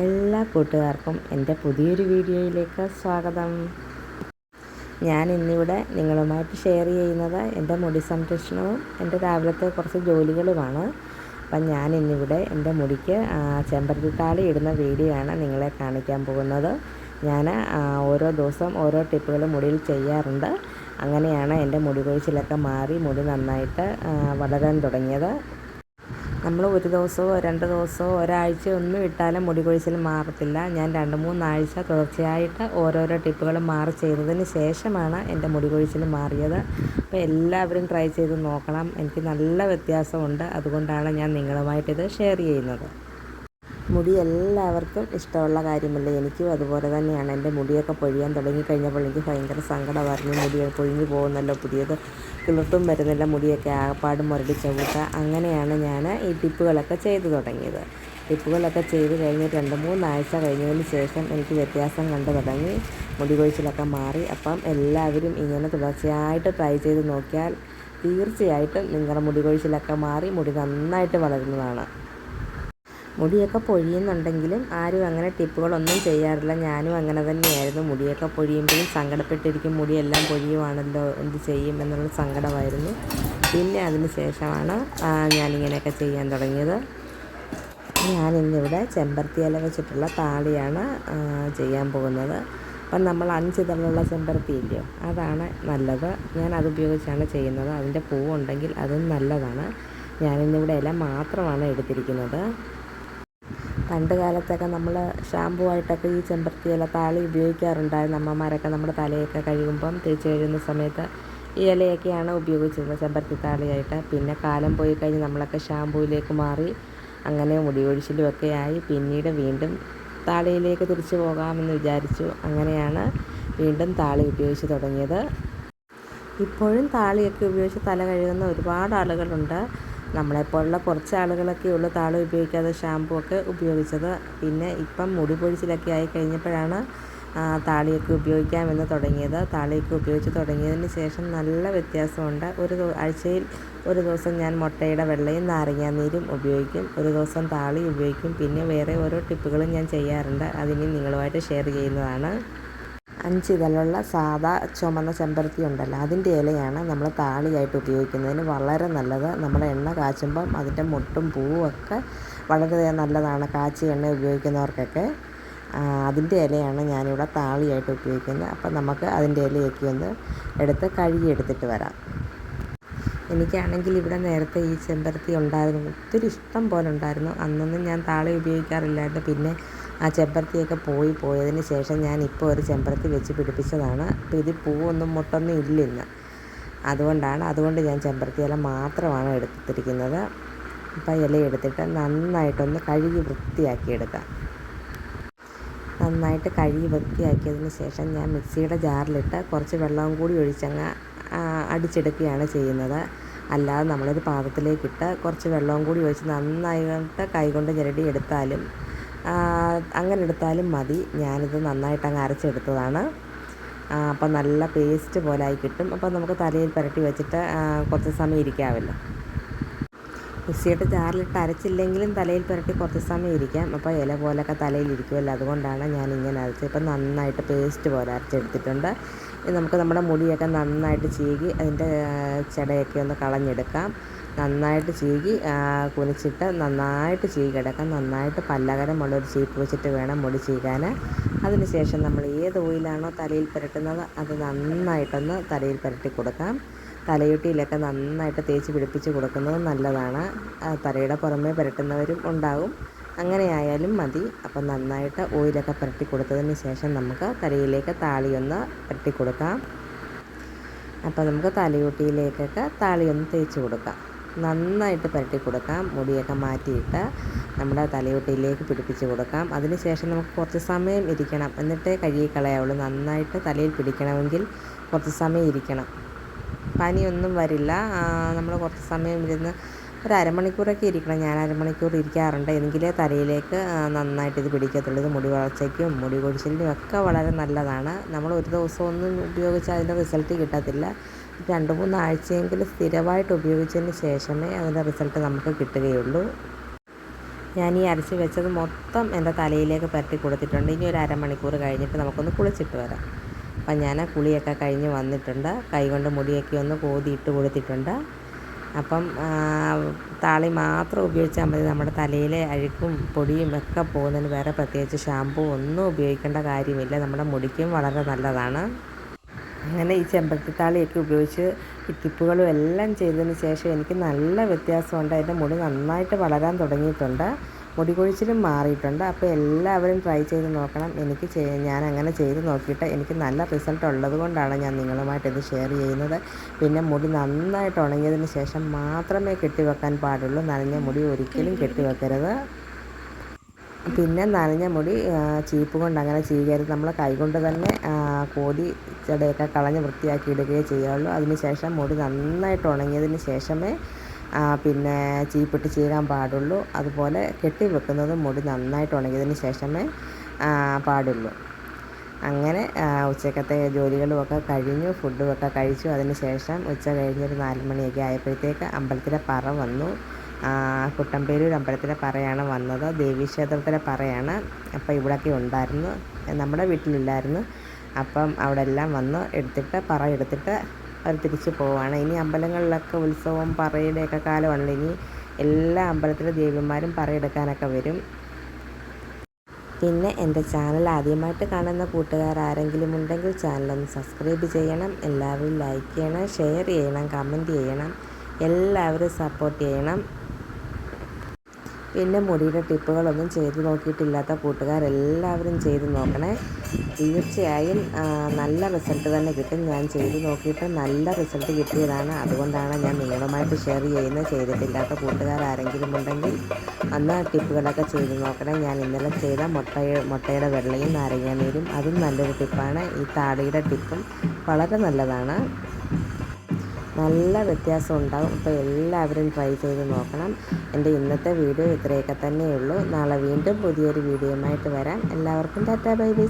എല്ലാ കൂട്ടുകാർക്കും എന്റെ പുതിയൊരു വീഡിയോയിലേക്ക് സ്വാഗതം. ഞാൻ ഇന്നിവിടെ നിങ്ങളുമായിട്ട് ഷെയർ ചെയ്യുന്നത് എന്റെ മുടി സംരക്ഷണവും എന്റെ രാവിലത്തെ കുറച്ച് ജോലികളുമാണ്. അപ്പം ഞാൻ ഇന്നിവിടെ എന്റെ മുടിക്ക് ചെമ്പരത്തിത്താളി ഇടുന്ന വീഡിയോ ആണ് നിങ്ങളെ കാണിക്കാൻ പോകുന്നത്. ഞാൻ ഓരോ ദിവസം ഓരോ ടിപ്പുകൾ മുടിയിൽ ചെയ്യാറുണ്ട്. അങ്ങനെയാണ് എന്റെ മുടി കൊഴിച്ചിലൊക്കെ മാറി മുടി നന്നായിട്ട് വളരാൻ തുടങ്ങിയത്. നമ്മൾ ഒരു ദിവസമോ രണ്ട് ദിവസമോ ഒരാഴ്ച ഒന്നും ഇട്ടാലും മുടി കൊഴിച്ചിൽ മാറത്തില്ല. ഞാൻ രണ്ട് മൂന്നാഴ്ച തുടർച്ചയായിട്ട് ഓരോരോ ടിപ്പുകൾ മാറി ചെയ്തതിന് ശേഷമാണ് എന്റെ മുടി കൊഴിച്ചിൽ മാറിയത്. അപ്പോൾ എല്ലാവരും ട്രൈ ചെയ്ത് നോക്കണം. എനിക്ക് നല്ല വ്യത്യാസമുണ്ട്. അതുകൊണ്ടാണ് ഞാൻ നിങ്ങളുമായിട്ടിത് ഷെയർ ചെയ്യുന്നത്. മുടി എല്ലാവർക്കും ഇഷ്ടമുള്ള കാര്യമല്ല? എനിക്കും അതുപോലെ തന്നെയാണ്. എന്റെ മുടിയൊക്കെ പൊഴിയാൻ തുടങ്ങിക്കഴിഞ്ഞപ്പോൾ എനിക്ക് ഭയങ്കര സങ്കടമായിരുന്നു മുടി പൊഴിഞ്ഞു പോകുന്നല്ലോ പുതിയത് കിളിർത്തും വരുന്നില്ല മുടിയൊക്കെ ആകപ്പാട് മുരടി ചവിട്ട. അങ്ങനെയാണ് ഞാൻ ഈ ടിപ്പുകളൊക്കെ ചെയ്തു തുടങ്ങിയത്. ടിപ്പുകളൊക്കെ ചെയ്ത് കഴിഞ്ഞ് രണ്ട് മൂന്നാഴ്ച കഴിഞ്ഞതിന് ശേഷം എനിക്ക് വ്യത്യാസം കണ്ടു തുടങ്ങി. മുടി കൊഴിച്ചിലൊക്കെ മാറി. അപ്പം എല്ലാവരും ഇങ്ങനെ തുടർച്ചയായിട്ട് ട്രൈ ചെയ്ത് നോക്കിയാൽ തീർച്ചയായിട്ടും നിങ്ങളുടെ മുടി കൊഴിച്ചിലൊക്കെ മാറി മുടി നന്നായിട്ട് വളരുന്നതാണ്. മുടിയൊക്കെ പൊഴിയുന്നുണ്ടെങ്കിലും ആരും അങ്ങനെ ടിപ്പുകളൊന്നും ചെയ്യാറില്ല. ഞാനും അങ്ങനെ തന്നെയായിരുന്നു. മുടിയൊക്കെ പൊഴിയുമ്പോഴും സങ്കടപ്പെട്ടിരിക്കും. മുടിയെല്ലാം പൊഴിയുവാണല്ലോ എന്ത് ചെയ്യും എന്നുള്ള സങ്കടമായിരുന്നു. പിന്നെ അതിന് ശേഷമാണ് ഞാനിങ്ങനെയൊക്കെ ചെയ്യാൻ തുടങ്ങിയത്. ഞാനിന്നിവിടെ ചെമ്പരത്തി ഇല വെച്ചിട്ടുള്ള താളിയാണ് ചെയ്യാൻ പോകുന്നത്. അപ്പം നമ്മൾ അഞ്ച് ഇതളുള്ള ചെമ്പരത്തി ഇല്ലയോ? അതാണ് നല്ലത്. ഞാൻ അത് ഉപയോഗിച്ചാണ് ചെയ്യുന്നത്. അതിന്റെ പൂവുണ്ടെങ്കിൽ അതും നല്ലതാണ്. ഞാനിന്നിവിടെ ഇല മാത്രമാണ് എടുത്തിരിക്കുന്നത്. പണ്ട് കാലത്തൊക്കെ നമ്മൾ ഷാമ്പു ആയിട്ടൊക്കെ ഈ ചെമ്പരത്തി ഇല താളി ഉപയോഗിക്കാറുണ്ടായിരുന്നു അമ്മമാരൊക്കെ നമ്മുടെ തലയൊക്കെ കഴുകുമ്പം തേച്ച് കഴുകുന്ന സമയത്ത് ഈ ഇലയൊക്കെയാണ് ഉപയോഗിച്ചിരുന്നത് ചെമ്പരത്തി താളിയായിട്ട്. പിന്നെ കാലം പോയി കഴിഞ്ഞ് നമ്മളൊക്കെ ഷാമ്പുവിലേക്ക് മാറി അങ്ങനെ മുടി ഒഴിച്ചിലും ഒക്കെ ആയി പിന്നീട് വീണ്ടും താളിയിലേക്ക് തിരിച്ചു പോകാമെന്ന് വിചാരിച്ചു. അങ്ങനെയാണ് വീണ്ടും താളി ഉപയോഗിച്ച് തുടങ്ങിയത്. ഇപ്പോഴും താളിയൊക്കെ ഉപയോഗിച്ച് തല കഴുകുന്ന ഒരുപാട് ആളുകളുണ്ട്. നമ്മളെപ്പോലുള്ള കുറച്ച് ആളുകളൊക്കെ ഉള്ളൂ താളി ഉപയോഗിക്കാതെ ഷാമ്പു ഒക്കെ ഉപയോഗിച്ചത്. പിന്നെ ഇപ്പം മുടി പൊഴിച്ചിലൊക്കെ ആയി കഴിഞ്ഞപ്പോഴാണ് താളിയൊക്കെ ഉപയോഗിക്കാമെന്ന് തുടങ്ങിയത്. താളിയൊക്കെ ഉപയോഗിച്ച് തുടങ്ങിയതിന് ശേഷം നല്ല വ്യത്യാസമുണ്ട്. ഒരു ആഴ്ചയിൽ ഒരു ദിവസം ഞാൻ മുട്ടയുടെ വെള്ളയും നാരങ്ങാനീരും ഉപയോഗിക്കും. ഒരു ദിവസം താളി ഉപയോഗിക്കും. പിന്നെ വേറെ ഓരോ ടിപ്പുകളും ഞാൻ ചെയ്യാറുണ്ട്. അതിനി നിങ്ങളുമായിട്ട് ഷെയർ ചെയ്യുന്നതാണ്. അഞ്ച് ഇതളുള്ള സാദാ ചുമന്ന ചെമ്പരത്തി ഉണ്ടല്ലോ അതിന്റെ ഇലയാണ് നമ്മൾ താളിയായിട്ട് ഉപയോഗിക്കുന്നതിന് വളരെ നല്ലത്. നമ്മൾ എണ്ണ കാച്ചുമ്പം അതിന്റെ മുട്ടും പൂവും ഒക്കെ വളരെ നല്ലതാണ്. കാച്ചി എണ്ണ ഉപയോഗിക്കുന്നവർക്കൊക്കെ. അതിന്റെ ഇലയാണ് ഞാനിവിടെ താളിയായിട്ട് ഉപയോഗിക്കുന്നത്. അപ്പം നമുക്ക് അതിന്റെ ഇലയൊക്കെ ഒന്ന് എടുത്ത് കഴുകി എടുത്തിട്ട് വരാം. എനിക്കാണെങ്കിൽ ഇവിടെ നേരത്തെ ഈ ചെമ്പരത്തി ഉണ്ടായിരുന്നു. ഒത്തിരി ഇഷ്ടം പോലെ ഉണ്ടായിരുന്നു. അന്നൊന്നും ഞാൻ താളി ഉപയോഗിക്കാറില്ലായിരുന്നു. പിന്നെ ആ ചെമ്പരത്തിയൊക്കെ പോയി പോയതിന് ശേഷം ഞാൻ ഇപ്പോൾ ഒരു ചെമ്പരത്തി വെച്ച് പിടിപ്പിച്ചതാണ്. അപ്പോൾ ഇതിൽ പൂവൊന്നും മുട്ടൊന്നും ഇല്ല ഇന്ന് അതുകൊണ്ടാണ് അതുകൊണ്ട് ഞാൻ ചെമ്പരത്തി ഇല മാത്രമാണ് എടുത്തിരിക്കുന്നത്. അപ്പോൾ ഇല എടുത്തിട്ട് നന്നായിട്ടൊന്ന് കഴുകി വൃത്തിയാക്കി എടുക്കാം. നന്നായിട്ട് കഴുകി വൃത്തിയാക്കിയതിന് ശേഷം ഞാൻ മിക്സിയുടെ ജാറിലിട്ട് കുറച്ച് വെള്ളവും കൂടി ഒഴിച്ചങ്ങ് അടിച്ചെടുക്കുകയാണ് ചെയ്യുന്നത്. അല്ലാതെ നമ്മളൊരു പാത്രത്തിലേക്കിട്ട് കുറച്ച് വെള്ളവും കൂടി ഒഴിച്ച് നന്നായിട്ട് കൈകൊണ്ട് ഞെരടി എടുത്താലും അങ്ങനെ എടുത്താലും മതി. ഞാനിത് നന്നായിട്ട് അങ്ങ് അരച്ചെടുത്തതാണ്. അപ്പം നല്ല പേസ്റ്റ് പോലെ ആയി കിട്ടും. അപ്പം നമുക്ക് തലയിൽ പുരട്ടി വെച്ചിട്ട് കുറച്ച് സമയം ഇരിക്കാമല്ലോ. മിക്സിയിട്ട് ജാറിലിട്ട് അരച്ചില്ലെങ്കിലും തലയിൽ പുരട്ടി കുറച്ച് സമയം ഇരിക്കാം. അപ്പോൾ ഇല പോലൊക്കെ തലയിൽ ഇരിക്കുമല്ലോ അതുകൊണ്ടാണ് ഞാൻ ഇങ്ങനെ അരച്ചത്. ഇപ്പം നന്നായിട്ട് പേസ്റ്റ് പോലെ അരച്ചെടുത്തിട്ടുണ്ട്. നമുക്ക് നമ്മുടെ മുടിയൊക്കെ നന്നായിട്ട് ചീകി അതിന്റെ ചെടയൊക്കെ ഒന്ന് കളഞ്ഞെടുക്കാം. നന്നായിട്ട് ചീകി കുനിച്ചിട്ട് നന്നായിട്ട് ചീകി എടുക്കാം നന്നായിട്ട് പല്ലകരമുള്ള ഒരു ചീപ്പ് വെച്ചിട്ട് വേണം മുടി ചീകാൻ അതിനുശേഷം നമ്മൾ ഏത് ഓയിലാണോ തലയിൽ പുരട്ടുന്നത് അത് നന്നായിട്ടൊന്ന് തലയിൽ പുരട്ടി കൊടുക്കാം. തലയൊട്ടിയിലൊക്കെ നന്നായിട്ട് തേച്ച് പിടിപ്പിച്ച് കൊടുക്കുന്നത് നല്ലതാണ്. തലയുടെ പുറമേ പുരട്ടുന്നവരും ഉണ്ടാകും അങ്ങനെ ആയാലും മതി. അപ്പം നന്നായിട്ട് ഓയിലൊക്കെ പുരട്ടി കൊടുത്തതിന് ശേഷം നമുക്ക് തലയിലേക്ക് താളിയൊന്ന് പുരട്ടി കൊടുക്കാം. അപ്പോൾ നമുക്ക് തലയൊട്ടിയിലേക്കൊക്കെ താളിയൊന്ന് തേച്ച് കൊടുക്കാം. നന്നായിട്ട് പുരട്ടി കൊടുക്കാം. മുടിയൊക്കെ മാറ്റിയിട്ട് നമ്മുടെ തലയോട്ടിയിലേക്ക് പിടിപ്പിച്ച് കൊടുക്കാം. അതിനുശേഷം നമുക്ക് കുറച്ച് സമയം ഇരിക്കണം. എന്നിട്ടേ കഴുകി കളയാവുള്ളൂ. നന്നായിട്ട് തലയിൽ പിടിക്കണമെങ്കിൽ കുറച്ച് സമയം ഇരിക്കണം. പനിയൊന്നും വരില്ല. നമ്മൾ കുറച്ച് സമയം ഇരുന്ന് ഒരു അരമണിക്കൂറൊക്കെ ഇരിക്കണം. ഞാൻ അരമണിക്കൂർ ഇരിക്കാറുണ്ട്. എങ്കിലേ തലയിലേക്ക് നന്നായിട്ട് ഇത് പിടിക്കത്തുള്ളൂ. ഇത് മുടി വളർച്ചയ്ക്കും മുടി കൊഴിച്ചിലിനും ഒക്കെ വളരെ നല്ലതാണ്. നമ്മൾ ഒരു ദിവസം ഒന്നും ഉപയോഗിച്ച് അതിന്റെ റിസൾട്ട് കിട്ടത്തില്ല. രണ്ട് മൂന്ന് ആഴ്ചയെങ്കിലും സ്ഥിരമായിട്ട് ഉപയോഗിച്ചതിന് ശേഷമേ അതിന്റെ റിസൾട്ട് നമുക്ക് കിട്ടുകയുള്ളൂ. ഞാൻ ഈ അരച്ച് വെച്ചത് മൊത്തം എന്റെ തലയിലേക്ക് പരട്ടി കൊടുത്തിട്ടുണ്ട്. ഇനി ഒരു അരമണിക്കൂർ കഴിഞ്ഞിട്ട് നമുക്കൊന്ന് കുളിച്ചിട്ട് വരാം. അപ്പം ഞാൻ കുളിയൊക്കെ കഴിഞ്ഞ് വന്നിട്ടുണ്ട്. കൈകൊണ്ട് മുടിയൊക്കെ ഒന്ന് കോതി ഇട്ട് കൊടുത്തിട്ടുണ്ട്. അപ്പം താളി മാത്രം ഉപയോഗിച്ചാൽ മതി. നമ്മുടെ തലയിലെ അഴുക്കും പൊടിയും ഒക്കെ പോകുന്നതിന് വേറെ പ്രത്യേകിച്ച് ഷാമ്പൂ ഒന്നും ഉപയോഗിക്കേണ്ട കാര്യമില്ല. നമ്മുടെ മുടിക്കും വളരെ നല്ലതാണ്. അങ്ങനെ ഈ ചെമ്പരത്തിത്താളിയൊക്കെ ഉപയോഗിച്ച് ടിപ്പുകളും എല്ലാം ചെയ്തതിന് ശേഷം എനിക്ക് നല്ല വ്യത്യാസമുണ്ട്. എന്റെ മുടി നന്നായിട്ട് വളരാൻ തുടങ്ങിയിട്ടുണ്ട്. മുടി കൊഴിച്ചിലും മാറിയിട്ടുണ്ട്. അപ്പോൾ എല്ലാവരും ട്രൈ ചെയ്ത് നോക്കണം. എനിക്ക് ഞാൻ അങ്ങനെ ചെയ്ത് നോക്കിയിട്ട് എനിക്ക് നല്ല റിസൾട്ട് ഉള്ളത് കൊണ്ടാണ് ഞാൻ നിങ്ങളുമായിട്ട് ഇത് ഷെയർ ചെയ്യുന്നത്. പിന്നെ മുടി നന്നായിട്ട് ഉണങ്ങിയതിന് ശേഷം മാത്രമേ കെട്ടിവെക്കാൻ പാടുള്ളൂ. നനഞ്ഞ മുടി ഒരിക്കലും കെട്ടിവെക്കരുത്. പിന്നെ നനഞ്ഞ മുടി ചീപ്പ് കൊണ്ട് അങ്ങനെ ചെയ്യുകയായിരുന്നു നമ്മൾ കൈകൊണ്ട് തന്നെ കോതി ചെടയൊക്കെ കളഞ്ഞ് വൃത്തിയാക്കി ഇടുകയേ ചെയ്യുള്ളൂ അതിന് ശേഷം മുടി നന്നായിട്ട് ഉണങ്ങിയതിന് ശേഷമേ പിന്നെ ചീപ്പിട്ട് ചീരാൻ പാടുള്ളൂ. അതുപോലെ കെട്ടി വെക്കുന്നത് മുടി നന്നായിട്ട് ഉണങ്ങിയതിന് ശേഷമേ പാടുള്ളൂ. അങ്ങനെ ഉച്ചക്കത്തെ ജോലികളുമൊക്കെ കഴിഞ്ഞു ഫുഡുമൊക്കെ കഴിച്ചു. അതിന് ശേഷം ഉച്ച കഴിഞ്ഞൊരു നാല് മണിയൊക്കെ ആയപ്പോഴത്തേക്ക് അമ്പലത്തിലെ പറ വന്നു. കുട്ടമ്പേരൂർ അമ്പലത്തിലെ പറയാണ് വന്നത്. ദേവീക്ഷേത്രത്തിലെ പറയാണ് അപ്പോൾ ഇവിടെയൊക്കെ ഉണ്ടായിരുന്നു. നമ്മുടെ വീട്ടിലില്ലായിരുന്നു. അപ്പം അവിടെ എല്ലാം വന്ന് എടുത്തിട്ട് പറ എടുത്തിട്ട് അവർ തിരിച്ച് പോവാണ്. ഇനി അമ്പലങ്ങളിലൊക്കെ ഉത്സവം പറയുടെയൊക്കെ കാലമാണല്ലോ. ഇനി എല്ലാ അമ്പലത്തിലെ ദേവിമാരും പറയെടുക്കാനൊക്കെ വരും. പിന്നെ എന്റെ ചാനൽ ആദ്യമായിട്ട് കാണുന്ന കൂട്ടുകാർ ആരെങ്കിലും ഉണ്ടെങ്കിൽ ചാനലൊന്ന് സബ്സ്ക്രൈബ് ചെയ്യണം. എല്ലാവരും ലൈക്ക് ചെയ്യണം ഷെയർ ചെയ്യണം കമന്റ് ചെയ്യണം. എല്ലാവരും സപ്പോർട്ട് ചെയ്യണം. പിന്നെ മുടിയുടെ ടിപ്പുകളൊന്നും ചെയ്ത് നോക്കിയിട്ടില്ലാത്ത കൂട്ടുകാരെല്ലാവരും ചെയ്ത് നോക്കണേ. തീർച്ചയായും നല്ല റിസൾട്ട് തന്നെ കിട്ടും. ഞാൻ ചെയ്ത് നോക്കിയിട്ട് നല്ല റിസൾട്ട് കിട്ടിയതാണ്. അതുകൊണ്ടാണ് ഞാൻ നിങ്ങളുമായിട്ട് ഷെയർ ചെയ്യുന്നത്. ചെയ്തിട്ടില്ലാത്ത കൂട്ടുകാർ ആരെങ്കിലും ഉണ്ടെങ്കിൽ അന്ന് ടിപ്പുകളൊക്കെ ചെയ്ത് നോക്കണം. ഞാൻ ഇന്നലെ ചെയ്ത മുട്ട മുട്ടയുടെ വെള്ളയും നാരങ്ങാനീരും അതും നല്ലൊരു ടിപ്പാണ്. ഈ താടിയുടെ ടിപ്പും വളരെ നല്ലതാണ്. നല്ല വ്യത്യാസം ഉണ്ടാകും അപ്പോൾ എല്ലാവരും ട്രൈ ചെയ്ത് നോക്കണം. എന്റെ ഇന്നത്തെ വീഡിയോ ഇത്രയൊക്കെ തന്നെയുള്ളൂ. നാളെ വീണ്ടും പുതിയൊരു വീഡിയോയുമായിട്ട് വരാം. എല്ലാവർക്കും ടാറ്റാ ബൈ ബൈ.